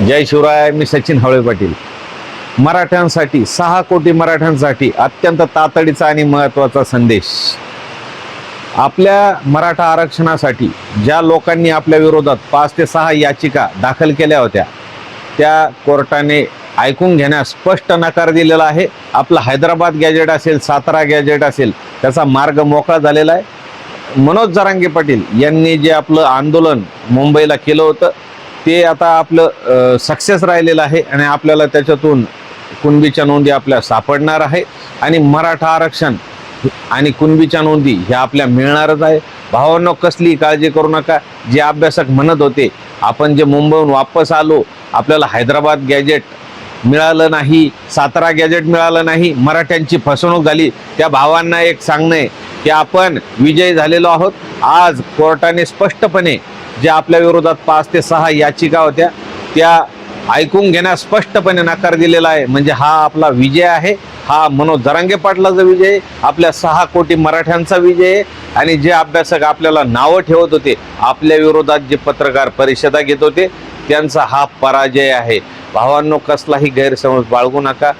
जय शिवराय मी सचिन हवळे पाटील. मराठ्यांसाठी सहा कोटी मराठ्यांसाठी अत्यंत तातडीचा आणि महत्त्वाचा संदेश. आपल्या मराठा आरक्षणासाठी ज्या लोकांनी आपल्या विरोधात पाच ते सहा याचिका दाखल केल्या होत्या त्या कोर्टाने ऐकून घेण्यास स्पष्ट नकार दिलेला आहे. आपला हैदराबाद गॅजेट असेल सातारा गॅजेट असेल त्याचा मार्ग मोकळा झालेला आहे. मनोज जरांगे पाटील यांनी जे आपलं आंदोलन मुंबईला केलं होतं ते आता आपलं सक्सेस राहिलेलं आहे आणि आपल्याला त्याच्यातून कुणबीच्या नोंदी आपल्या सापडणार आहे आणि मराठा आरक्षण आणि कुणबीच्या नोंदी ह्या आपल्या मिळणारच आहे. भावांनो कसली काळजी करू नका. जे अभ्यासक म्हणत होते आपण जे मुंबईहून वापस आलो आपल्याला हैदराबाद गॅजेट मिळालं नाही सातारा गॅजेट मिळालं नाही मराठ्यांची फसवणूक झाली. त्या भावांना एक सांगणं आहे की आपण विजयी झालेलो आहोत. आज कोर्टाने स्पष्टपणे जे आपल्या विरोधात पाच ते सहा याचिका होत्या त्या ऐकून घेण्यास स्पष्टपणे नकार दिलेला आहे. म्हणजे हा आपला विजय आहे. हा मनोज जरांगे पाटलाचा विजय आहे. आपल्या सहा कोटी मराठ्यांचा विजय आहे. आणि जे अभ्यासक आपल्याला नावं ठेवत होते आपल्या विरोधात जे पत्रकार परिषदा घेत होते त्यांचा हा पराजय आहे. भावांनो कसलाही गैरसमज बाळगू नका.